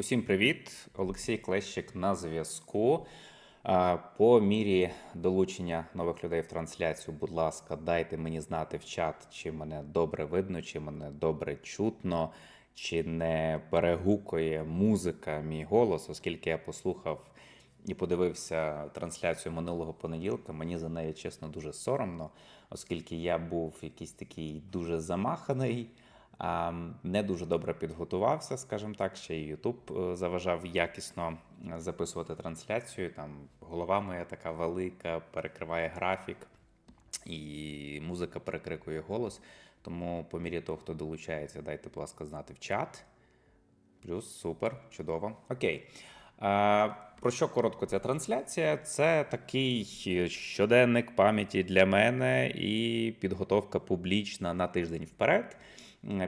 Усім привіт! Олексій Клещик на зв'язку. По мірі долучення нових людей в трансляцію, будь ласка, дайте мені знати в чат, чи мене добре видно, чи мене добре чутно, чи не перегукує музика мій голос, оскільки я послухав і подивився трансляцію минулого понеділка. Мені за неї чесно дуже соромно, оскільки я був якийсь такий дуже замаханий. Не дуже добре підготувався, скажімо так, ще й Ютуб е, заважав якісно е, записувати трансляцію. Там голова моя така велика, перекриває графік, і музика перекрикує голос. Тому, по мірі того, хто долучається, дайте, будь ласка, знати в чат. Плюс супер, чудово. Окей. Про що коротко ця трансляція? Це такий щоденник пам'яті для мене і підготовка публічна на тиждень вперед.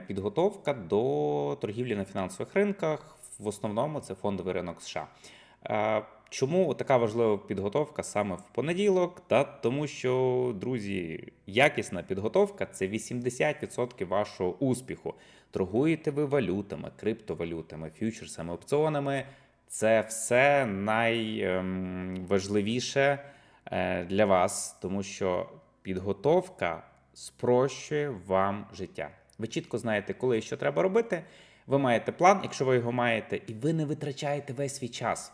Підготовка до торгівлі на фінансових ринках. В основному це фондовий ринок США. Е, Чому така важлива підготовка саме в понеділок? Та тому, що, друзі, якісна підготовка це 80% вашого успіху. Торгуєте ви валютами, криптовалютами, фьючерсами, опціонами. Це все найважливіше е, для вас, тому що підготовка спрощує вам життя. Ви чітко знаєте, коли і що треба робити. Ви маєте план, якщо ви його маєте, і ви не витрачаєте весь свій час.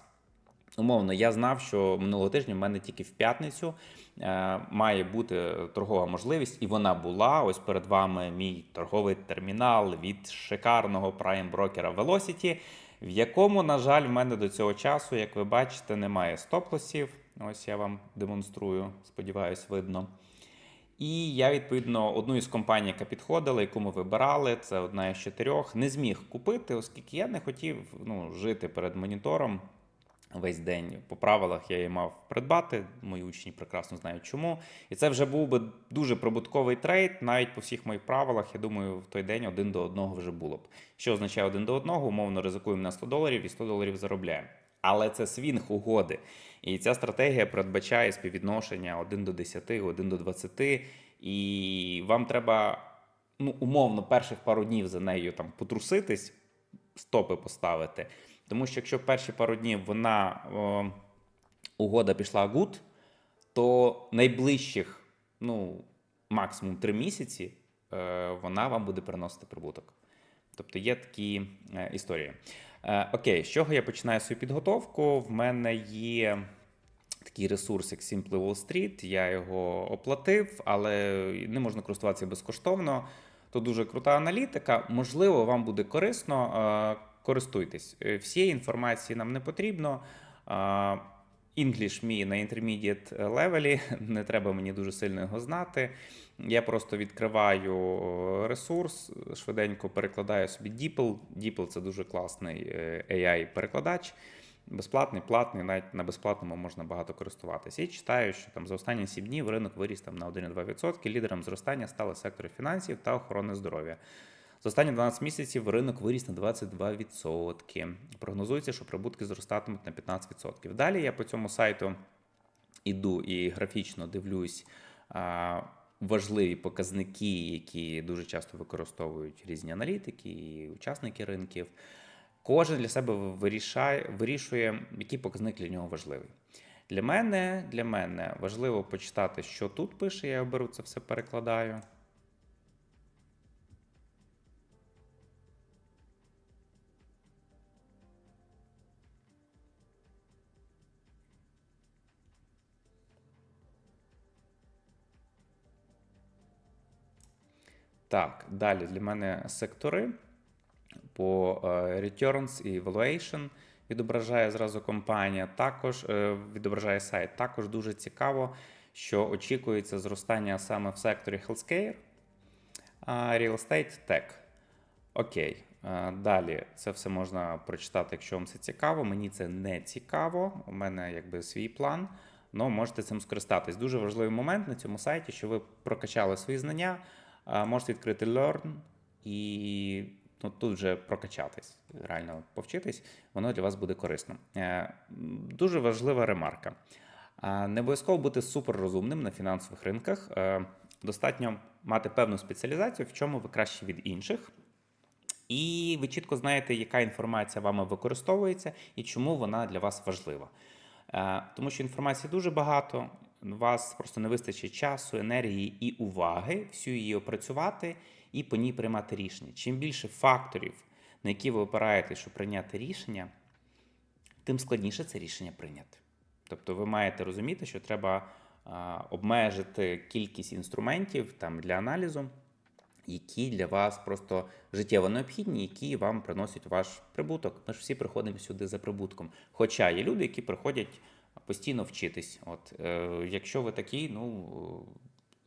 Умовно, я знав, що минулого тижня в мене тільки в п'ятницю е, має бути торгова можливість, і вона була. Ось перед вами мій торговий термінал від шикарного прайм-брокера Velocity, в якому, на жаль, в мене до цього часу, як ви бачите, немає стоп-лосів. Ось я вам демонструю, сподіваюсь, видно. І я, відповідно, одну із компаній, яка підходила, яку ми вибирали, це одна із чотирьох, не зміг купити, оскільки я не хотів ну, жити перед монітором весь день. По правилах я її мав придбати. Мої учні прекрасно знають чому. І це вже був би дуже прибутковий трейд. Навіть по всіх моїх правилах, я думаю, в той день один до одного вже було б. Що означає один до одного? Умовно ризикуємо на 100 доларів і 100 доларів заробляємо. Але це свінг угоди. І ця стратегія передбачає співвідношення 1 до 10, 1 до 20. І вам треба, ну, умовно, перших пару днів за нею там потруситись, стопи поставити. Тому що якщо перші пару днів вона о, угода пішла гуд, то найближчих, ну, максимум 3 місяці, е, вона вам буде приносити прибуток. Тобто є такі е, історії. Е, окей, з чого я починаю свою підготовку? В мене є такий ресурс, як Simply Wall Street. Я його оплатив, але не можна користуватися безкоштовно. То дуже крута аналітика. Можливо, вам буде корисно. е, Користуйтесь. Е, Всієї інформації нам не потрібно. Е, English мій на intermediate левелі, не треба мені дуже сильно його знати. Я просто відкриваю е, ресурс, швиденько перекладаю собі DeepL. DeepL – це дуже класний е, AI-перекладач. Безплатний, платний, навіть на безплатному можна багато користуватися. І читаю, що там за останні 7 днів ринок виріс там на 1,2%. Лідером зростання стали сектори фінансів та охорони здоров'я. За останні 12 місяців ринок виріс на 22%. Прогнозується, що прибутки зростатимуть на 15%. Далі я по цьому сайту іду і графічно дивлюсь важливі показники, які дуже часто використовують різні аналітики і учасники ринків. Кожен для себе вирішає, вирішує, який показник для нього важливий. Для мене, для мене важливо почитати, що тут пише. Я беру це все перекладаю. Так, далі для мене сектори по е, returns і valuation відображає зразу компанія. Також е, відображає сайт. Також дуже цікаво, що очікується зростання саме в секторі healthcare, real estate tech. Окей. Е, Далі це все можна прочитати, якщо вам це цікаво. Мені це не цікаво. У мене якби свій план. але можете цим скористатись. Дуже важливий момент на цьому сайті, що ви прокачали свої знання. Можете відкрити Learn і ну, тут вже прокачатись, реально повчитись, воно для вас буде корисно. Е, Дуже важлива ремарка. Не обов'язково бути суперрозумним на фінансових ринках. Е, Достатньо мати певну спеціалізацію, в чому ви краще від інших. І ви чітко знаєте, яка інформація вами використовується і чому вона для вас важлива. Е, Тому що інформації дуже багато, вас просто не вистачить часу, енергії і уваги всю її опрацювати і по ній приймати рішення. Чим більше факторів, на які ви опираєтесь, щоб прийняти рішення, тим складніше це рішення прийняти. Тобто ви маєте розуміти, що треба обмежити кількість інструментів там для аналізу, які для вас просто життєво необхідні, які вам приносять ваш прибуток. Ми ж всі приходимо сюди за прибутком. Хоча є люди, які приходять постійно вчитись. От е, якщо ви такий, ну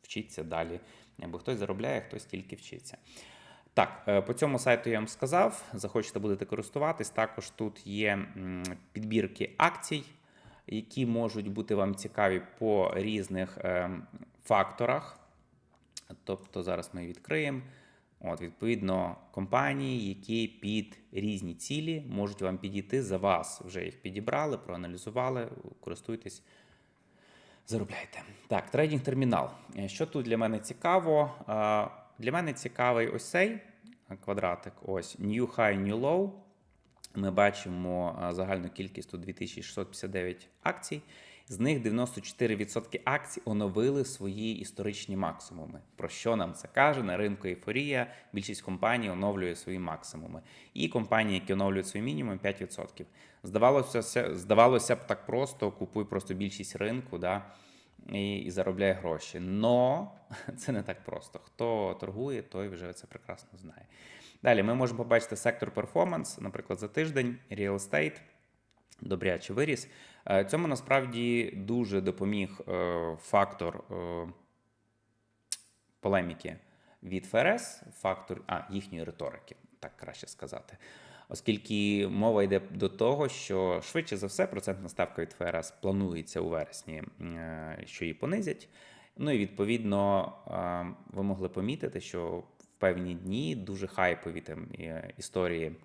вчіться далі. Або хтось заробляє, хтось тільки вчиться. Так, е, по цьому сайту я вам сказав. Захочете будете користуватись. Також тут є підбірки акцій, які можуть бути вам цікаві по різних е, факторах. Тобто зараз ми відкриємо. От, відповідно, компанії, які під різні цілі можуть вам підійти за вас. Вже їх підібрали, проаналізували, користуйтесь, заробляйте. Так, трейдинг термінал. Е, Що тут для мене цікаво? Е, Для мене цікавий ось цей квадратик. Ось New High, New Low. Ми бачимо е, загальну кількість тут 2659 акцій. З них 94% акцій оновили свої історичні максимуми. Про що нам це каже? На ринку ейфорія більшість компаній оновлює свої максимуми. І компанії, які оновлюють свої мінімум, 5%. Здавалося, здавалося б так просто, купуй просто більшість ринку, да, і, і заробляй гроші. Но це не так просто. Хто торгує, той вже це прекрасно знає. Далі ми можемо побачити сектор перформанс, наприклад, за тиждень, real estate, добряче виріс. Е, Цьому насправді дуже допоміг е, фактор е, полеміки від ФРС, фактор а, їхньої риторики, так краще сказати. Оскільки мова йде до того, що швидше за все процентна ставка від ФРС планується у вересні, що її понизять. Ну і відповідно ви могли помітити, що в певні дні дуже хайпові там історії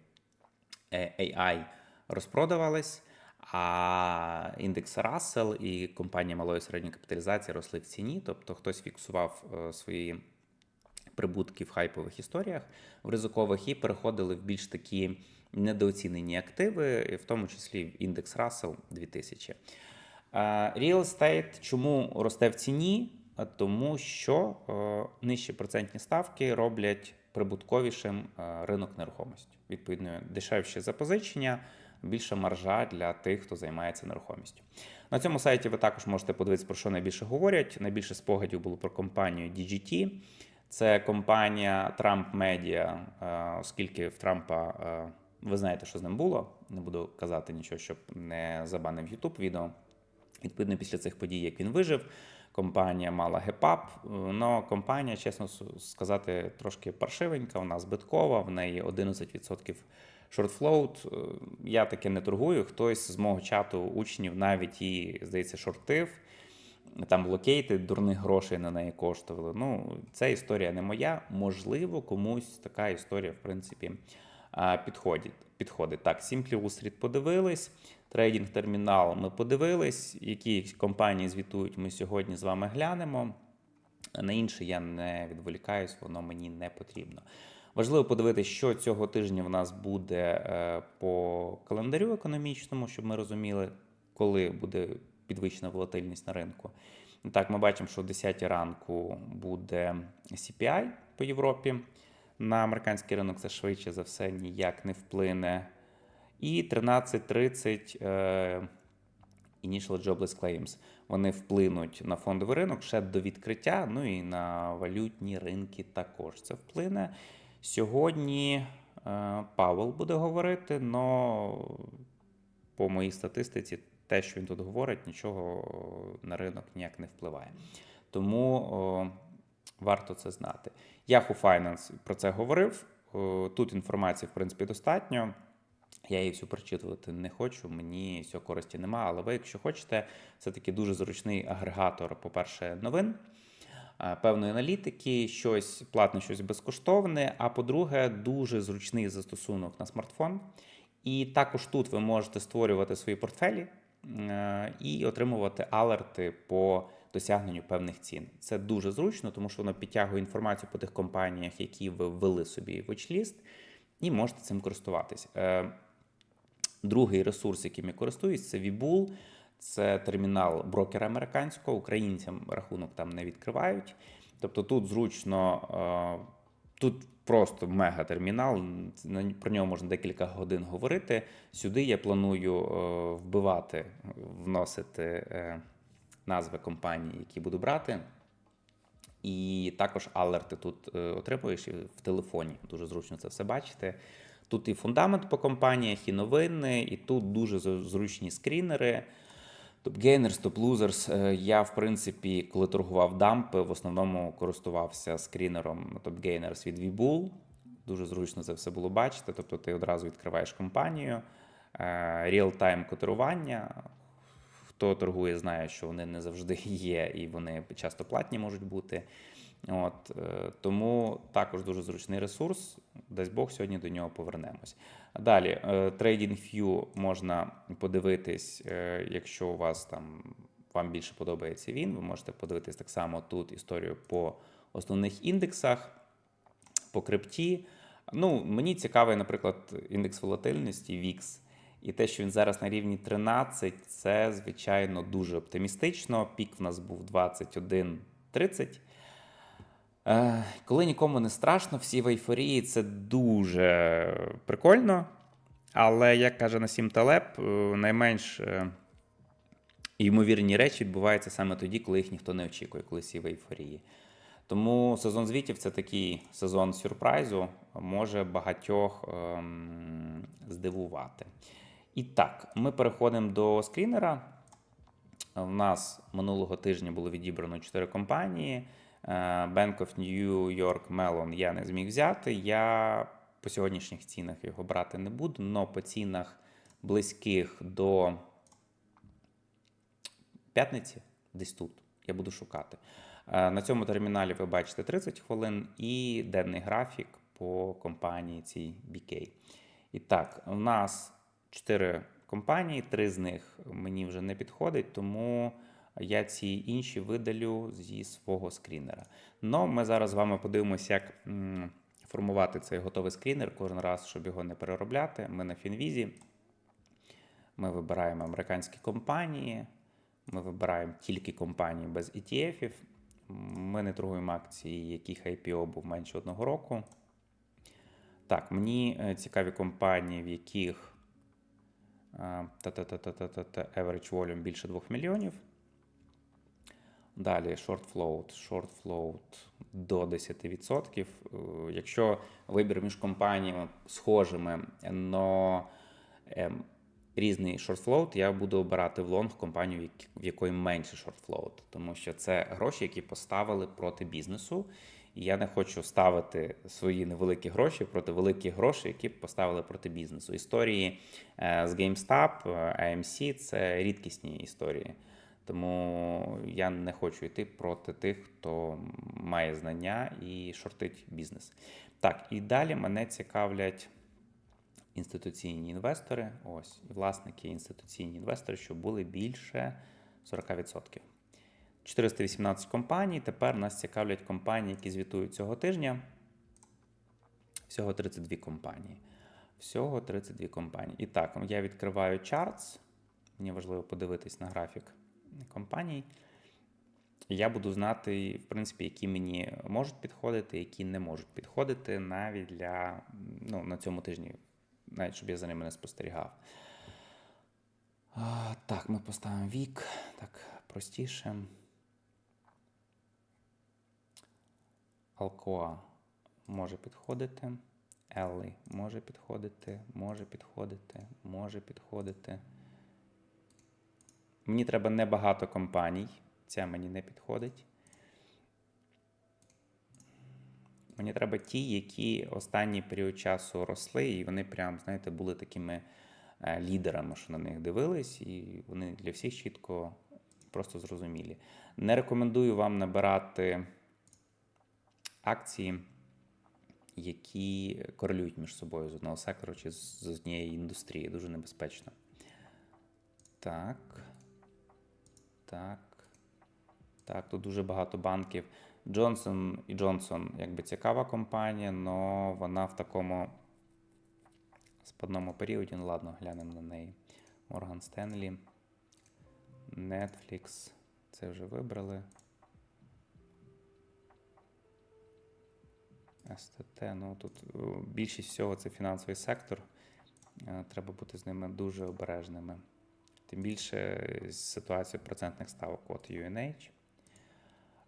AI розпродавались, а індекс Russell і компанія малої середньої капіталізації росли в ціні. Тобто хтось фіксував е, свої прибутки в хайпових історіях, в ризикових і переходили в більш такі недооцінені активи, в тому числі в індекс Russell 2000. Е, Real estate чому росте в ціні? Е, Тому що нижчі процентні ставки роблять прибутковішим ринок нерухомості. Відповідно, дешевші запозичення, більша маржа для тих, хто займається нерухомістю. На цьому сайті ви також можете подивитися, про що найбільше говорять. Найбільше спогадів було про компанію DGT. Це компанія Trump Media, е, оскільки в Трампа е, ви знаєте, що з ним було. Не буду казати нічого, щоб не забанив YouTube відео. Відповідно, після цих подій, як він вижив, компанія мала гепап. Но компанія, чесно сказати, трошки паршивенька, вона збиткова, в неї 11% шортфлоут. Я таки не торгую. Хтось з мого чату учнів навіть її, здається, шортив. Там локейти дурних грошей на неї коштували. Ну, це історія не моя. Можливо, комусь така історія, в принципі, підходить. підходить. Так, Simply Wall Street подивились. Трейдинг термінал ми подивились. Які компанії звітують, ми сьогодні з вами глянемо. На інше я не відволікаюсь, воно мені не потрібно. Важливо подивитися, що цього тижня в нас буде е, по календарю економічному, щоб ми розуміли, коли буде підвищена волатильність на ринку. Так, ми бачимо, що о 10 ранку буде CPI по Європі. На американський ринок це швидше за все ніяк не вплине. І 13.30 е, Initial Jobless Claims. Вони вплинуть на фондовий ринок ще до відкриття, ну і на валютні ринки також це вплине. Сьогодні е, Павел буде говорити, але по моїй статистиці, те, що він тут говорить, нічого на ринок ніяк не впливає. Тому варто це знати. Yahoo Finance про це говорив. Тут інформації, в принципі, достатньо. Я її всю прочитувати не хочу, мені цього користі нема. Але ви, якщо хочете, це такий дуже зручний агрегатор, по-перше, новин, певної аналітики, щось платне, щось безкоштовне. А по-друге, дуже зручний застосунок на смартфон. І також тут ви можете створювати свої портфелі е, і отримувати алерти по досягненню певних цін. Це дуже зручно, тому що воно підтягує інформацію по тих компаніях, які ви ввели собі в watchlist, і можете цим користуватись. Е, Другий ресурс, яким я користуюсь, це Vbull. Це термінал брокера американського. Українцям рахунок там не відкривають. Тобто тут зручно, е, тут просто мега-термінал. на- Про нього можна декілька годин говорити. Сюди я планую е, вбивати, вносити е, назви компаній, які буду брати. І також алерти тут отримуєш в телефоні. Дуже зручно це все бачити. Тут і фундамент по компаніях, і новини, і тут дуже зручні скрінери. Losers. Е, Я, в принципі, коли торгував дампи, в основному користувався скрінером Gainers від Vbull. Дуже зручно це все було бачити. Тобто ти одразу відкриваєш компанію, е, реал-тайм котирування. Хто торгує, знає, що вони не завжди є, і вони часто платні можуть бути. От, е, тому також дуже зручний ресурс. Дасть Бог, сьогодні до нього повернемось. Далі, е, TradingView можна подивитись, е, якщо у вас там вам більше подобається він, ви можете подивитись так само тут історію по основних індексах, по крипті. Ну, мені цікавий, наприклад, індекс волатильності VIX. І те, що він зараз на рівні 13, це, звичайно, дуже оптимістично. Пік в нас був 21.30. Е, Коли нікому не страшно, всі в ейфорії, це дуже прикольно. Але, як каже Насім Талеб, е, найменш е, ймовірні речі відбуваються саме тоді, коли їх ніхто не очікує, коли всі в ейфорії. Тому сезон звітів це такий сезон сюрпризу, може багатьох ем, здивувати. І так, ми переходимо до скрінера. У нас минулого тижня було відібрано 4 компанії. Е, Bank of New York Mellon я не зміг взяти. Я по сьогоднішніх цінах його брати не буду, але по цінах близьких до п'ятниці, десь тут, я буду шукати. Е, На цьому терміналі ви бачите 30 хвилин і денний графік по компанії цій BK. І так, у нас 4 компанії, три з них мені вже не підходить, тому я ці інші видалю зі свого скрінера. Но ми зараз з вами подивимося, як формувати цей готовий скрінер кожен раз, щоб його не переробляти. Ми на Фінвізі. Ми вибираємо американські компанії. Ми вибираємо тільки компанії без ETF-ів. Ми не торгуємо акції, яких IPO був менше одного року. Так, мені е, цікаві компанії, в яких е, та-та-та-та-та-та, average volume більше 2 мільйонів. Далі short float, short float до 10%. Е, Якщо вибір між компаніями схожими, но ем, різний short float, я буду обирати в лонг компанію, в якої менше short float, тому що це гроші, які поставили проти бізнесу. І я не хочу ставити свої невеликі гроші проти великих грошей, які поставили проти бізнесу. Історії е, з GameStop, е, AMC – це рідкісні історії. Тому я не хочу йти проти тих, хто має знання і шортить бізнес. Так, і далі мене цікавлять інституційні інвестори. Ось, і власники інституційні інвестори, що були більше 40%. 418 компаній. Тепер нас цікавлять компанії, які звітують цього тижня. Всього 32 компанії. Всього 32 компанії. І так, я відкриваю charts. Мені важливо подивитись на графік компаній. Я буду знати, в принципі, які мені можуть підходити, які не можуть підходити навіть для ну, на цьому тижні, навіть щоб я за ними не спостерігав. А, так, ми поставимо вік. Так, простіше. Алкоа може підходити. Еллі може підходити, може підходити, може підходити. Мені треба небагато компаній. Ця мені не підходить. Мені треба ті, які останній період часу росли, і вони прям, знаєте, були такими е, лідерами, що на них дивились, і вони для всіх чітко просто зрозумілі. Не рекомендую вам набирати акції, які корелюють між собою з одного сектору чи з однієї індустрії. Дуже небезпечно. Так. Так. Так, тут дуже багато банків. Johnson і Johnson, якби цікава компанія, але вона в такому листопадному періоді. Ну ладно, глянемо на неї. Морган Стенлі. Netflix. Це вже вибрали. СТТ, ну тут е, більшість всього це фінансовий сектор. Е, Треба бути з ними дуже обережними. Тим більше е, ситуацію процентних ставок от UNH.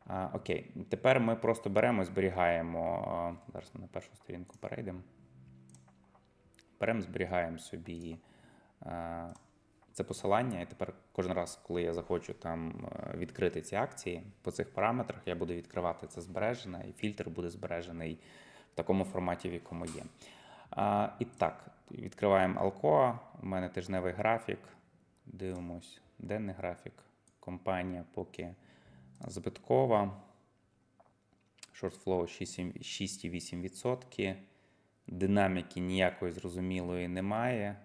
А, окей, тепер ми просто беремо зберігаємо. Зараз ми на першу сторінку перейдемо. Беремо, зберігаємо собі а, це посилання, і тепер кожен раз, коли я захочу там е, відкрити ці акції, по цих параметрах я буду відкривати це збережене, і фільтр буде збережений в такому форматі, в якому є. А, і так, відкриваємо Alcoa. У мене тижневий графік. Дивимось, денний графік. Компанія поки збиткова. Шортфлоу 6,8%. Динаміки ніякої зрозумілої немає.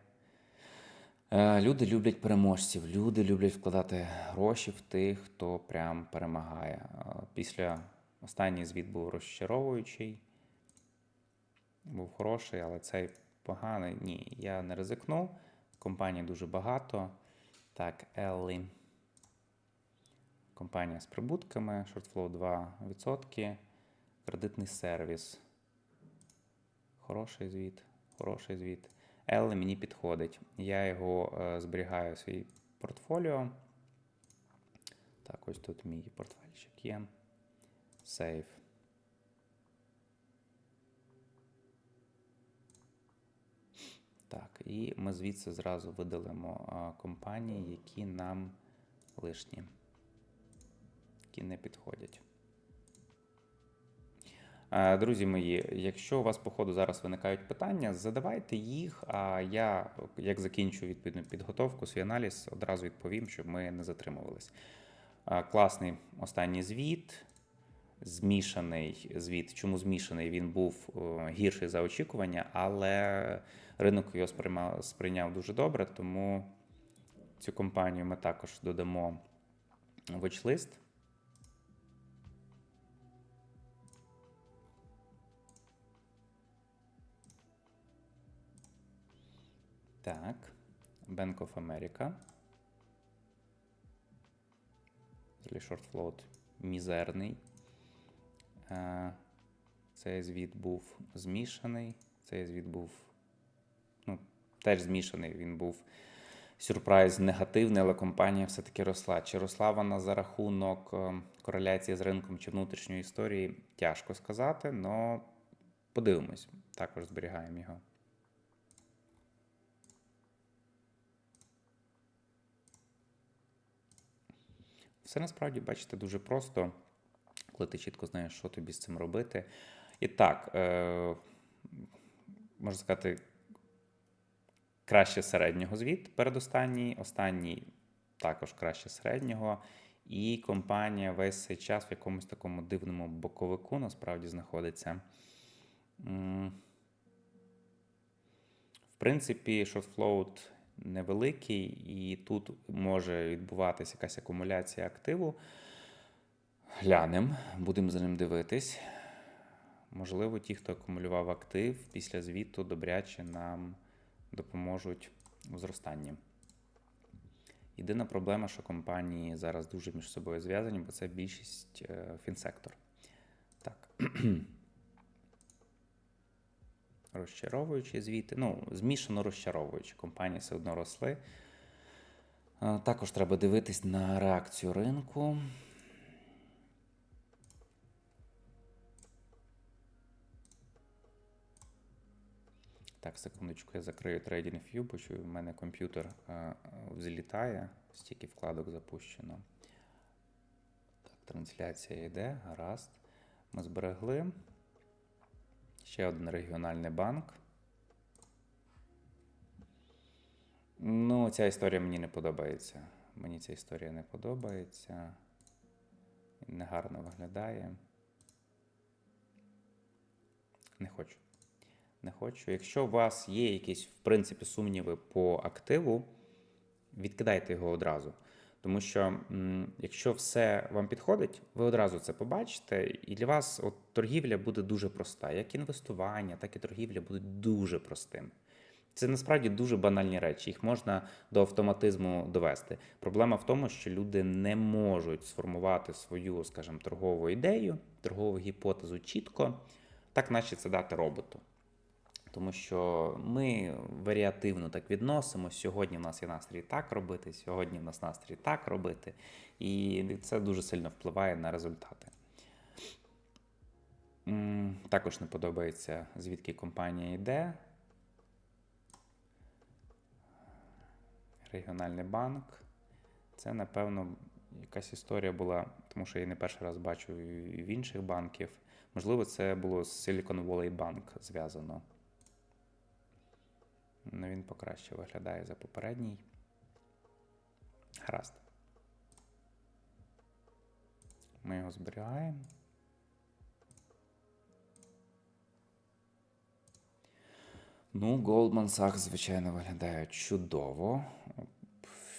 Е, Люди люблять переможців, люди люблять вкладати гроші в тих, хто прям перемагає. Е, Після останній звіт був розчаровуючий, був хороший, але цей поганий. Ні, я не ризикнув. Компаній дуже багато. Так, Еллі. Компанія з прибутками, шортфлоу 2%. Кредитний сервіс. Хороший звіт, хороший звіт. Елли мені підходить. Я його е, зберігаю в свій портфоліо. Так, ось тут мій портфельчик є. Сейф. Так, і ми звідси зразу видалимо компанії, які нам лишні, які не підходять. Друзі мої, якщо у вас по ходу зараз виникають питання, задавайте їх. А я, як закінчу відповідну підготовку, свій аналіз, одразу відповім, щоб ми не затримувались. Класний останній звіт, змішаний звіт. Чому змішаний? Він був е, гірший за очікування, але ринок його сприймав, сприйняв дуже добре, тому цю компанію ми також додамо в watchlist. Так, Bank of America. Short float мізерний. Е, Цей звіт був змішаний. Цей звіт був теж змішаний. Він був сюрприз негативний, але компанія все-таки росла. Чи росла вона за рахунок е, кореляції з ринком чи внутрішньої історії? Тяжко сказати, але подивимось. Також зберігаємо його. Все насправді, бачите, дуже просто, коли ти чітко знаєш, що тобі з цим робити. І так, е, можна сказати, краще середнього звіт передостанній, останній також краще середнього. І компанія весь цей час в якомусь такому дивному боковику насправді знаходиться. В принципі, short невеликий, і тут може відбуватися якась акумуляція активу. Глянемо, будемо за ним дивитись. Можливо, ті, хто акумулював актив після звіту, добряче нам допоможуть у зростанні. Єдина проблема, що компанії зараз дуже між собою зв'язані, бо це більшість е, фінсектор. Так. Розчаровуючі звіти. Ну, змішано розчаровуючі. Компанії все одно росли. Е, Також треба дивитись на реакцію ринку. Так, секундочку, я закрию TradingView, бо що в мене комп'ютер е, взлітає, стільки вкладок запущено. Так, трансляція йде, гаразд. Ми зберегли. Ще один регіональний банк. Ну, ця історія мені не подобається. Мені ця історія не подобається. Негарно виглядає. Не хочу. Не хочу. Якщо у вас є якісь, в принципі, сумніви по активу, відкидайте його одразу. Тому що, якщо все вам підходить, ви одразу це побачите, і для вас от, торгівля буде дуже проста. Як інвестування, так і торгівля будуть дуже простими. Це насправді дуже банальні речі. Їх можна до автоматизму довести. Проблема в тому, що люди не можуть сформувати свою, скажімо, торгову ідею, торгову гіпотезу чітко, так наче це дати роботу. Тому що ми варіативно так відносимо. Сьогодні в нас є настрій так робити, сьогодні в нас настрій так робити. І це дуже сильно впливає на результати. Також не подобається, звідки компанія йде. Регіональний банк. Це, напевно, якась історія була, тому що я не перший раз бачу в інших банків. Можливо, це було з Silicon Valley Bank зв'язано. Ну, він покраще виглядає за попередній. Гаразд. Ми його зберігаємо. Ну, Goldman Sachs, звичайно, виглядає чудово.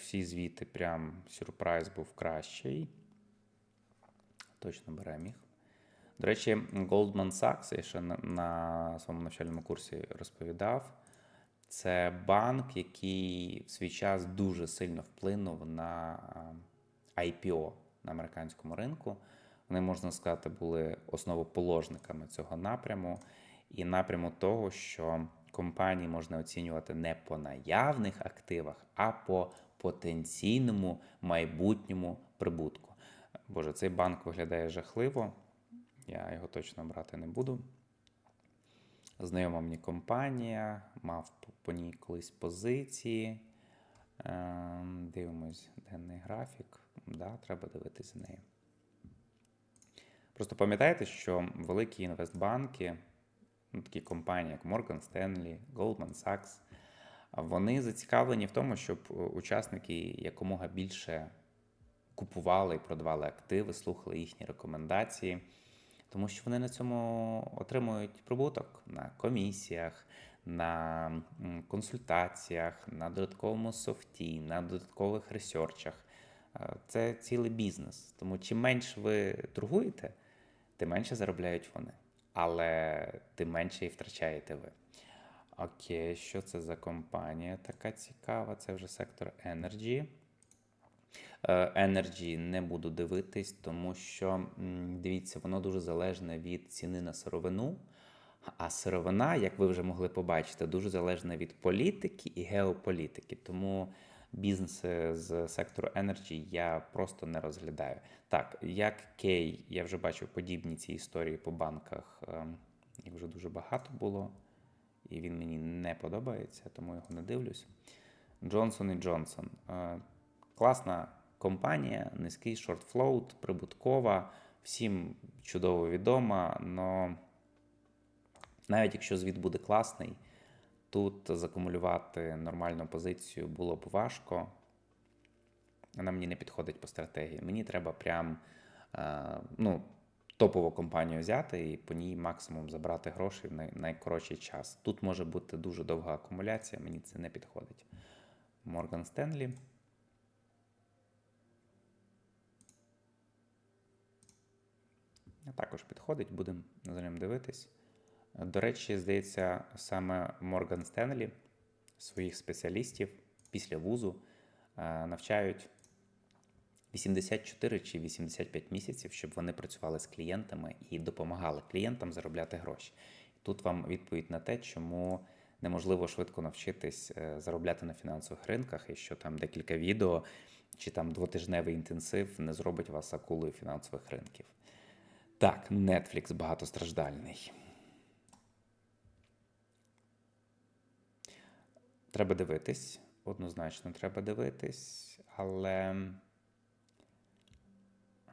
Всі звіти прям сюрприз був кращий. Точно беремо їх. До речі, Goldman Sachs, я ще на, на своєму навчальному курсі розповідав. Це банк, який в свій час дуже сильно вплинув на IPO на американському ринку. Вони, можна сказати, були основоположниками цього напряму і напряму того, що компанії можна оцінювати не по наявних активах, а по потенційному майбутньому прибутку. Боже, цей банк виглядає жахливо. Я його точно брати не буду. Знайома мені компанія, мав по- ній колись позиції. Ем, Дивимось денний графік. Да, треба дивитися за нею. Просто пам'ятайте, що великі інвестбанки, ну, такі компанії, як Morgan Stanley, Goldman Sachs, вони зацікавлені в тому, щоб е, учасники якомога більше купували і продавали активи, слухали їхні рекомендації, тому що вони на цьому отримують прибуток на комісіях, на консультаціях, на додатковому софті, на додаткових ресерчах. Е, Це цілий бізнес. Тому чим менше ви торгуєте, тим менше заробляють вони. Але тим менше і втрачаєте ви. Окей, що це за компанія така цікава? Це вже сектор Energy. Е, Energy не буду дивитись, тому що дивіться, воно дуже залежне від ціни на сировину. А сировина, як ви вже могли побачити, дуже залежна від політики і геополітики. Тому бізнеси з сектору Energy я просто не розглядаю. Так, як Кей, я вже бачив подібні ці історії по банках. ем, Їх вже дуже багато було, і він мені не подобається, тому його не дивлюсь. Johnson Johnson. Е, Класна компанія, низький шортфлоут, прибуткова, всім чудово відома, але навіть якщо звіт буде класний, тут закумулювати нормальну позицію було б важко. Вона мені не підходить по стратегії. Мені треба прям е, ну, топову компанію взяти і по ній максимум забрати гроші в най- найкоротший час. Тут може бути дуже довга акумуляція, мені це не підходить. Морган Стенлі. Також підходить, будемо за ним дивитись. До речі, здається, саме Морган Стенлі своїх спеціалістів після вузу е, навчають 84 чи 85 місяців, щоб вони працювали з клієнтами і допомагали клієнтам заробляти гроші. Тут вам відповідь на те, чому неможливо швидко навчитись е, заробляти на фінансових ринках, і що там декілька відео чи там двотижневий інтенсив не зробить вас акулою фінансових ринків. Так, Netflix багатостраждальний. Треба дивитись, однозначно треба дивитись, але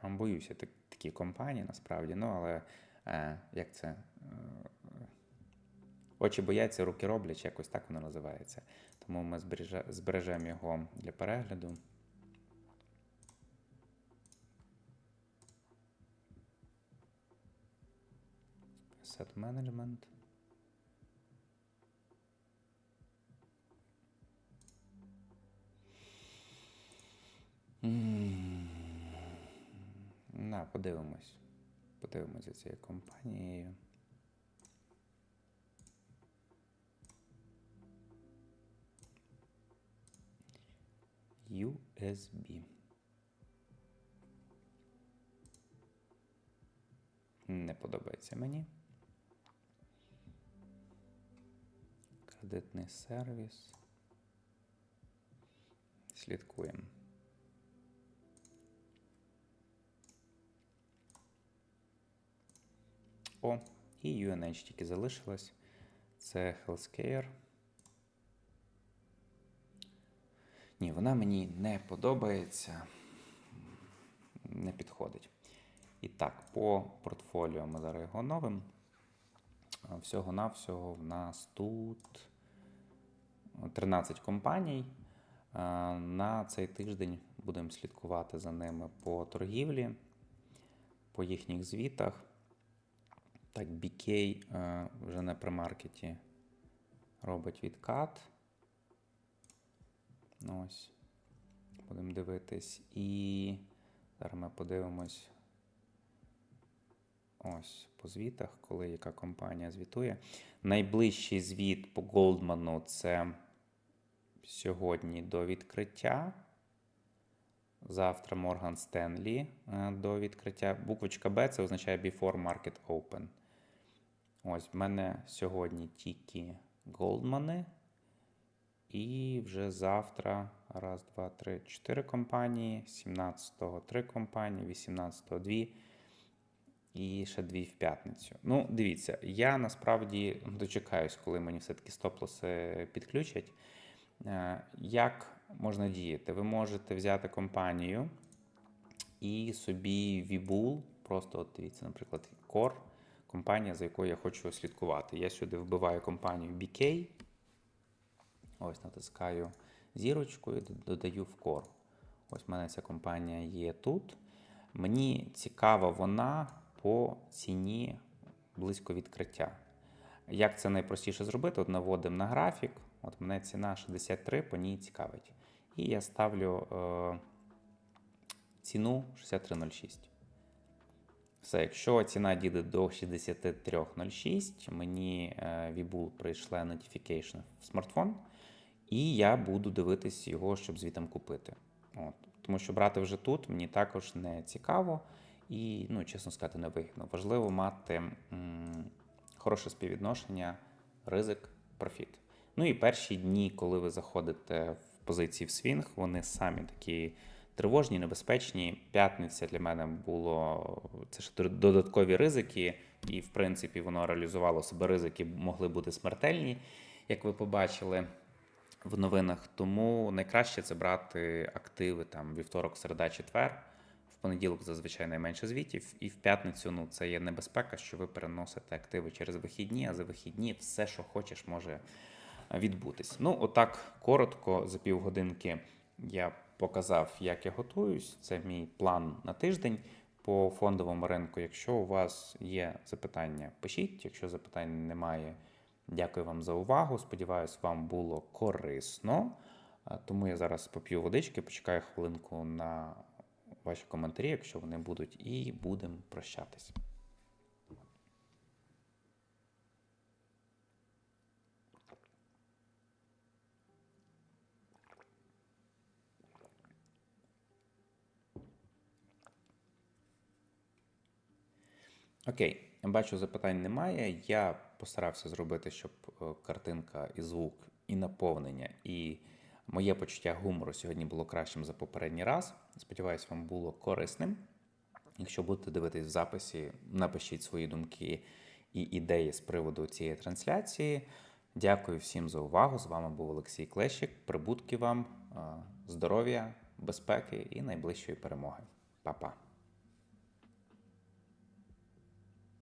боюся так, такі компанії насправді. Ну, але е, як це? Е, очі бояться, руки роблять, якось так воно називається. Тому ми збережемо його для перегляду. Asset Management. На, подивимось. Подивимось цією компанією. USB. Не подобається мені. Кредитний сервіс. Слідкуємо. О, і UNH тільки залишилось. Це Healthcare. Ні, вона мені не подобається. Не підходить. І так, по портфоліо ми зараз його новим. Всього-навсього в нас тут 13 компаній. Е, На цей тиждень будемо слідкувати за ними по торгівлі, по їхніх звітах. Так, BK е, вже на премаркеті робить відкат. Ну, Ось. Будемо дивитись. І зараз ми подивимось. Ось по звітах, коли яка компанія звітує. Найближчий звіт по Goldman це сьогодні до відкриття. Завтра Stanley е, до відкриття. Буквочка B це означає Before Market Open. Ось в мене сьогодні тільки Goldman. І вже завтра раз, два, три, чотири компанії, 17-го три компанії, 18-го дві і ще дві в п'ятницю. Ну, дивіться, я насправді дочекаюсь, коли мені все-таки стоп-лоси підключать. Е, Як можна діяти? Ви можете взяти компанію і собі VBUL, просто от дивіться, наприклад, Core, компанія, за якою я хочу слідкувати. Я сюди вбиваю компанію BK. Ось натискаю зірочку і додаю в Core. Ось в мене ця компанія є тут. Мені цікава вона по ціні близько відкриття. Як це найпростіше зробити? От наводимо на графік. От мене ціна 63, по ній цікавить. І я ставлю е, ціну 63,06. Все, якщо ціна дійде до 63,06, мені е, VBUL прийшла notification в смартфон, і я буду дивитись його, щоб звітом купити. От. Тому що брати вже тут мені також не цікаво і, ну, чесно сказати, не вигідно. Важливо мати м, хороше співвідношення, ризик, профіт. Ну і перші дні, коли ви заходите в позиції в свінг, вони самі такі тривожні, небезпечні. П'ятниця для мене було це ж додаткові ризики, і, в принципі, воно реалізувало себе ризики, могли бути смертельні, як ви побачили в новинах. Тому найкраще це брати активи там вівторок, середа, четвер. В понеділок зазвичай найменше звітів, і в п'ятницю ну це є небезпека, що ви переносите активи через вихідні, а за вихідні все, що хочеш, може відбутись. Ну, отак коротко, за півгодинки я показав, як я готуюсь. Це мій план на тиждень по фондовому ринку. Якщо у вас є запитання, пишіть. Якщо запитань немає, дякую вам за увагу. Сподіваюсь, вам було корисно. Тому я зараз поп'ю водички, почекаю хвилинку на ваші коментарі, якщо вони будуть, і будемо прощатись. Окей, бачу, запитань немає. Я постарався зробити, щоб е, картинка і звук, і наповнення, і моє почуття гумору сьогодні було кращим за попередній раз. Сподіваюсь, вам було корисним. Якщо будете дивитись в записі, напишіть свої думки і ідеї з приводу цієї трансляції. Дякую всім за увагу. З вами був Олексій Клещик. Прибутки вам, е, здоров'я, безпеки і найближчої перемоги. Па-па!